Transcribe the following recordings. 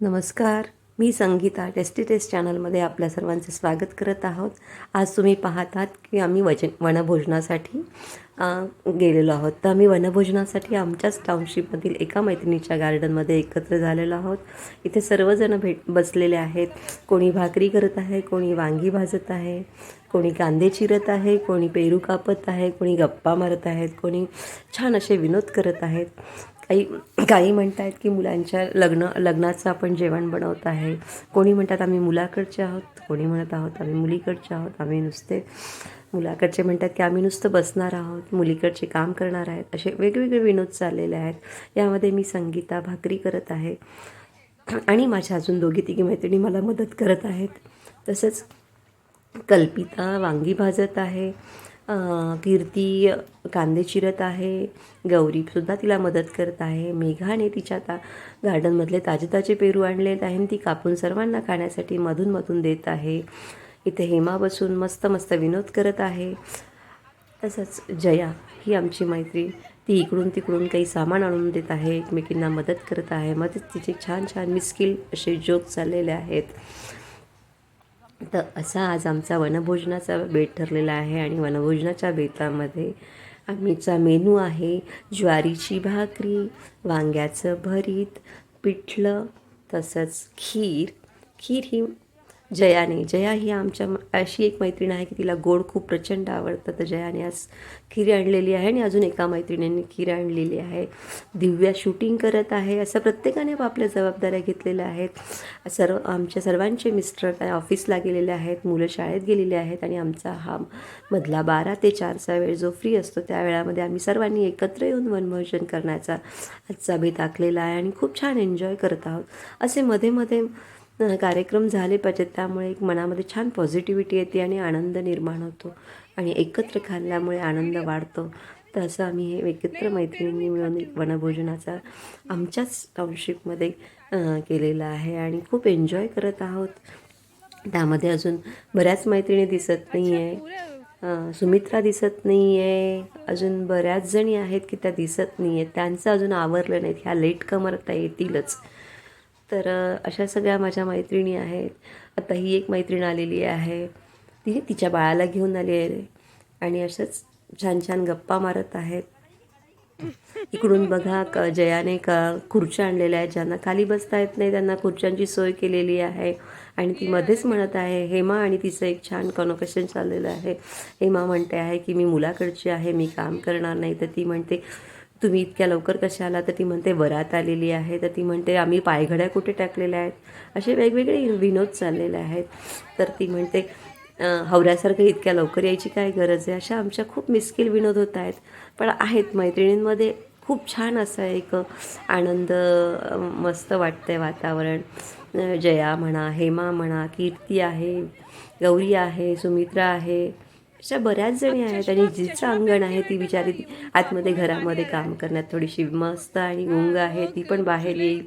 नमस्कार. मी Sangeeta tasty taste चॅनलमध्ये आपल्या सर्वांचं स्वागत करत आहोत. आज तुम्ही पाहतात की आम्ही वचन वनभोजनासाठी गेलेलो आहोत. तर आम्ही वनभोजनासाठी आमच्याच टाउनशिपमधील एका मैत्रिणीच्या गार्डनमध्ये एकत्र झालेलो आहोत. इथे सर्वजण भेट बसलेले आहेत. कोणी भाकरी करत आहे कोणी वांगी भाजत आहे कोणी कांदे चिरत आहे कोणी पेरू कापत आहे कोणी गप्पा मारत आहेत कोणी छान असे विनोद करत आहेत. काही काही म्हणत आहेत की मुलांच्या लग्न लग्नाचं आपण जेवण बनवत आहे. कोणी म्हणतात आम्ही मुलाकडचे आहोत कोणी म्हणत आहोत आम्ही मुलीकडचे आहोत. आम्ही नुसते मुलाकडचे म्हणतात की आम्ही नुसतं बसणार आहोत मुलीकडचे काम करणार आहेत. असे वेगवेगळे विनोद चाललेले आहेत. यामध्ये मी संगीता भाकरी करत आहे. आणि माझ्या अजून दोघी तिघी मैत्रिणी मला मदत करत आहेत. तसंच कल्पिता वांगी भाजत आहे. कीर्ती कांदे चिरत आहे गौरीसुद्धा तिला मदत करत आहे. मेघाने तिच्या ता गार्डनमधले ताजे ताजे पेरू आणलेत आहे आणि ती कापून सर्वांना खाण्यासाठी मधून मधून देत आहे. इथे हेमा बसून मस्त मस्त विनोद करत आहे. तसंच जया ही आमची मैत्री. ती इकडून तिकडून काही सामान आणून देत आहे. एकमेकींना मदत करत आहे. मध्येच तिचे छान छान मिस्किल असे जोक चाललेले आहेत. तर असा आज आमचा वनभोजनाचा बेट ठरलेला आहे आणि वनभोजनाच्या बेतामध्ये आम्हीचा मेनू आहे ज्वारीची भाकरी वांग्याचं भरीत पिठलं तसंच खीर. खीर ही जयाने. जया ही आमच्या अशी एक मैत्रीण आहे की तिला गोड खूप प्रचंड आवडतं. तर जयाने आज खीर आणलेली आहे आणि अजून एका मैत्रिणीने खीर आणलेली आहे. दिव्या शूटिंग करत आहे. असं प्रत्येकाने आपल्या जबाबदाऱ्या घेतलेल्या आहेत. सर्व आमच्या सर्वांचे मिस्टर काय ऑफिसला गेलेले आहेत मुलं शाळेत गेलेली आहेत आणि आमचा हा मधला बारा ते चारचा वेळ जो फ्री असतो त्या वेळामध्ये आम्ही सर्वांनी एकत्र येऊन वनभोजन करण्याचा आजचा बेत आखलेला आहे आणि खूप छान एन्जॉय करत आहोत. असे मध्ये मध्ये कार्यक्रम झाले पाहिजेत. त्यामुळे एक मनामध्ये छान पॉझिटिव्हिटी येते आणि आनंद निर्माण होतो. आणि एकत्र खाल्ल्यामुळे आनंद वाढतो. तर असं आम्ही हे एकत्र मैत्रिणींनी मिळून एक वनभोजनाचा आमच्याच टाउनशिपमध्ये केलेला आहे आणि खूप एन्जॉय करत आहोत. त्यामध्ये अजून बऱ्याच मैत्रिणी दिसत नाही आहे सुमित्रा दिसत नाही आहे अजून बऱ्याच जणी आहेत की त्या दिसत नाही आहेत त्यांचं अजून आवरलं नाहीत. ह्या लेट कमर त्या येतीलच. तर अशा सगळ्या माझ्या मैत्रिणी आहेत. आता ही एक मैत्रीण आलेली आहे. ती तिच्या बाळाला घेऊन आली आहे. आणि अशाच छान छान गप्पा मारत आहेत. इकडून बघा क जयाने का खुर्च्या आणलेल्या आहेत. ज्यांना खाली बसता येत नाही त्यांना खुर्च्यांची सोय केलेली आहे. आणि ती मध्येच म्हणत आहे हेमा आणि तिचं एक छान कॉन्व्हर्सेशन चाललेलं आहे. हेमा म्हणते आहे की मी मुलाकडची आहे मी काम करणार नाही. तर ती म्हणते तुम्ही इतक्या लवकर कशा आला तर ती म्हणते वरात आलेली आहे. तर ती म्हणते आम्ही पायघड्या कुठे टाकलेल्या आहेत? असे वेगवेगळे विनोद चाललेले आहेत. तर ती म्हणते हवऱ्यासारखं इतक्या लवकर यायची काय गरज आहे? अशा आमच्या खूप मिस्किल विनोद होत आहेत. पण आहेत मैत्रिणींमध्ये खूप छान असा एक आनंद मस्त वाटतं आहे वातावरण जया म्हणा हेमा म्हणा कीर्ती आहे गौरी आहे सुमित्रा आहे. अशा बऱ्याच जणी आहेत आणि जिचं अंगण आहे ती बिचारी ती आतमध्ये घरामध्ये काम करण्यात थोडीशी मस्त आणि गुंग आहे ती पण बाहेर येईल.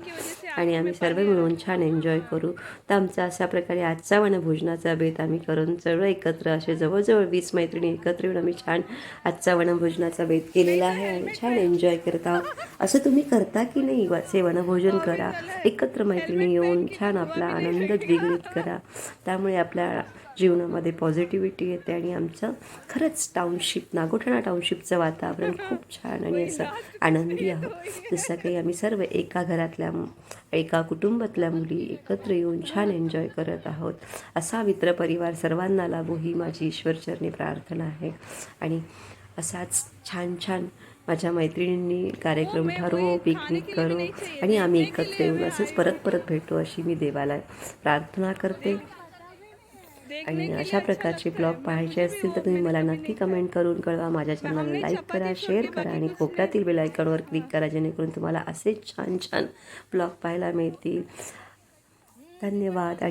आणि आम्ही सर्व मिळून छान एन्जॉय करू. तर आमचा अशा प्रकारे आजचा वनभोजनाचा बेत आम्ही करून सर्व एकत्र असे जवळजवळ वीस मैत्रिणी एकत्र येऊन आम्ही छान आजचा वनभोजनाचा बेत केलेला आहे आणि छान एन्जॉय करत आहोत. असं तुम्ही करता की नाही असे वनभोजन करा? एकत्र मैत्रिणी येऊन छान आपला आनंद द्विगुणित करा. त्यामुळे आपल्या जीवनामध्ये पॉझिटिव्हिटी येते आणि आमचं खरंच टाउनशिप नागोठणा टाउनशिपचं वातावरण खूप छान आणि असं आनंदी आहोत. जसं काही आम्ही सर्व एका घरातल्या एका कुटुंबातल्या मुली एकत्र येऊन छान एन्जॉय करत आहोत. असा मित्रपरिवार सर्वांना लाभो ही माझी ईश्वरचरणी प्रार्थना आहे. आणि असाच छान छान माझ्या मैत्रिणींनी कार्यक्रम ठरवो पिकनिक करू आणि आम्ही एकत्र येऊन असंच परत परत भेटू अशी मी देवाला प्रार्थना करते. आणि अशा प्रकारचे ब्लॉग पाहायचे असतील तर तुम्ही मला नक्की कमेंट करून कळवा. माझ्या चॅनलला लाईक करा शेअर करा आणि कोपऱ्यातील बेल आयकॉनवर क्लिक करा जेणेकरून तुम्हाला असेच छान छान ब्लॉग पाहायला मिळतील. धन्यवाद.